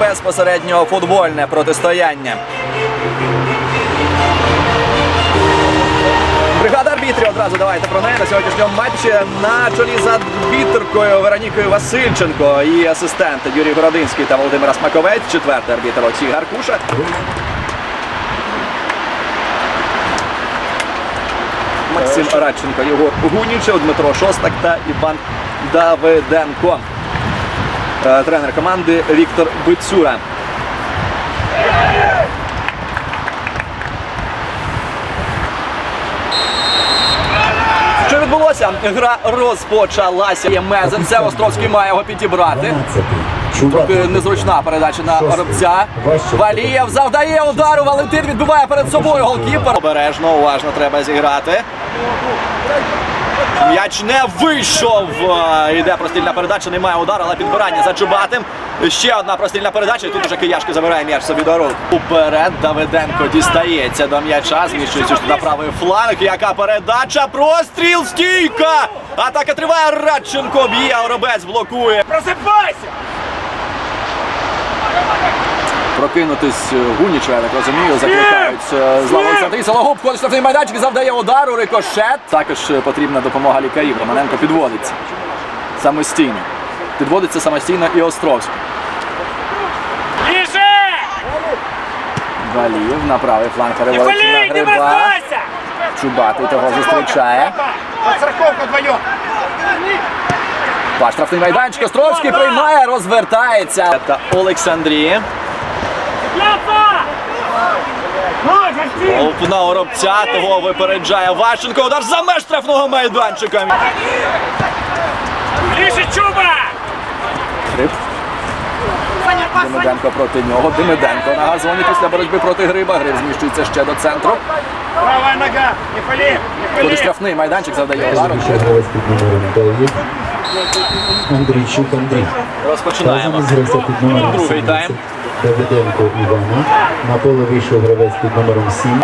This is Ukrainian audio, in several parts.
безпосередньо футбольне протистояння. Бригада арбітрів одразу давайте про неї на сьогоднішньому матчі на чолі з арбітркою Веронікою Васильченко і асистент Юрій Городинський та Володимир Смаковець. Четвертий арбітр Олексій Гаркуша. Максим Радченко, Єгор Гунічев, Дмитро Шостак та Іван Давиденко. Е, Тренер команди Віктор Бицюра. Що відбулося? Гра розпочалася. Є Мезенця. Островський має його підібрати. Трохи незручна передача на Оробця. Валієв завдає удару. Валентин відбиває перед собою голкіпер. Обережно, уважно треба зіграти. М'яч не вийшов. Е, Йде прострільна передача, немає удару, але підбирання за Чубатим. Ще одна прострільна передача. І тут уже Кияшки забирає м'яч собі до рук. Уперед Давиденко дістається до м'яча, зміщуючись на правий фланг. Яка передача? Простріл стійка! Атака триває. Радченко б'є, Оробець блокує. Просипайся! Прокинутись е, Гунічу, я так розумію, закликають е, з Олександрій. Сологуб, входить штрафний майданчик, завдає удару, рикошет. Також е, потрібна допомога лікарів. Романенко підводиться самостійно. Підводиться самостійно і Островський. Валіїв на правий фланг переводить на не гриба. Чубатий того зустрічає. Ваш штрафний майданчик. Островський приймає, розвертається. Та Олександрія. Ляпа! Ой, Гартин! Оп, на Оробця того випереджає Ващенко. Удар за меж штрафного майданчика. Ближе, Чуба! Гриб. Демиденко проти нього. Демиденко на газоні після боротьби проти Гриба. Гриб зміщується ще до центру. Правая нога! Не! Не Буде штрафний майданчик, завдає удару. Гравець під номером 9. Андрійчук Андрій. Розпочинаємо. З гравця під номером Другий тайм. Давиденко Івана. На поле вийшов гравець під номером 7.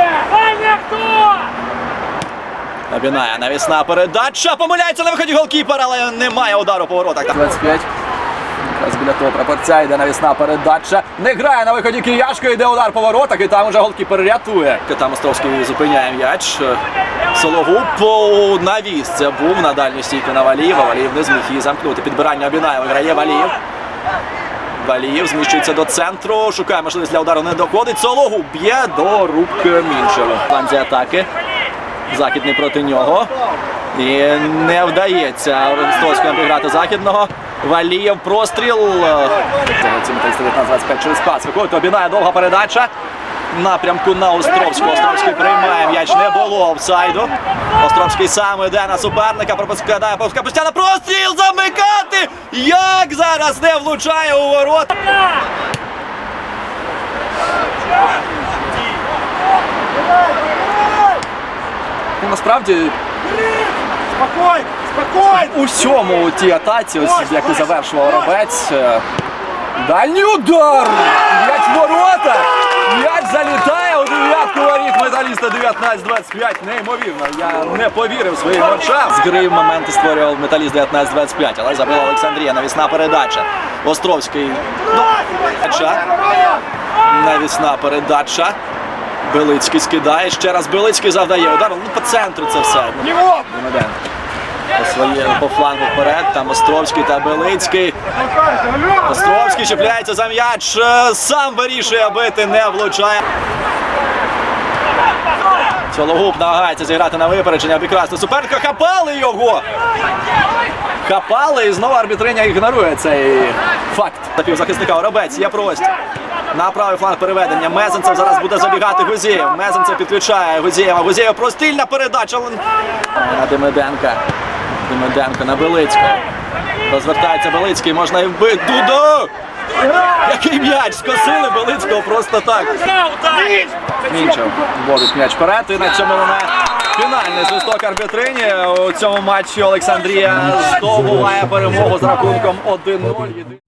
Набінає навісна передача. Помиляється на виході голкіпер, але немає удару по воротах. 25. Якраз біля того прапорця йде навісна передача. Не грає на виході Кияшко, йде удар по воротах, і там уже голкіпер рятує. Там Островський зупиняє м'яч. Сологуб навіс. Це був на дальній стійки на Валієва. Валієв не зміг її замкнути. Підбирання обінає, виграє Валієв. Валієв зміщується до центру, шукає можливість для удару, не доходить. Сологуб б'є до рук Мінчева. Фланзі атаки. Західний проти нього. І не вдається Ростовському обіграти західного. Валієв простріл. Металісти 19-25 через пас. Виходить, обінає довга передача. Напрямку на Островського. Островський приймає м'яч. Не було офсайду. Островський сам іде на суперника. Пропускає Павська Пустяна. Простріл замикати! Як зараз не влучає у ворот. Ну, насправді Спокойно! Спокойно! у всьому у тій атаці, ось яку завершував Робець. е, Дальній удар! М'яч в ворота! М'яч залітає у дев'ятку воріт металіста 19-25. Неймовірно. Я не повірив своїм очам. З гри моменти створював металіст 19-25, але забила Олександрія. Навісна передача. Островський. Ну, передача. Навісна передача. Белицький скидає. Ще раз Белицький завдає удар. Ну, по центру це все. Демиденко. По флангу вперед, там Островський та Белицький. Островський чіпляється за м'яч, е, сам вирішує бити, не влучає. Сологуб намагається зіграти на випередження, обікрасти суперника. Хапали його! Хапали і знову арбітриня ігнорує цей факт. Напівзахисника Оробець є простір. На правий фланг переведення. Мезенцев зараз буде забігати Гузєєв. Мезенцев підключає Гузєєва. Гузєєв прострільна передача. Демиденка. Демиденко на Белицького. Розвертається Белицький, можна і вбити. Дудо! Який м'яч! Скосили Белицького просто так. Мінчев вводить м'яч вперед. І на цьому луне фінальний свисток арбітрині. У цьому матчі Олександрія здобуває перемогу з рахунком 1-0.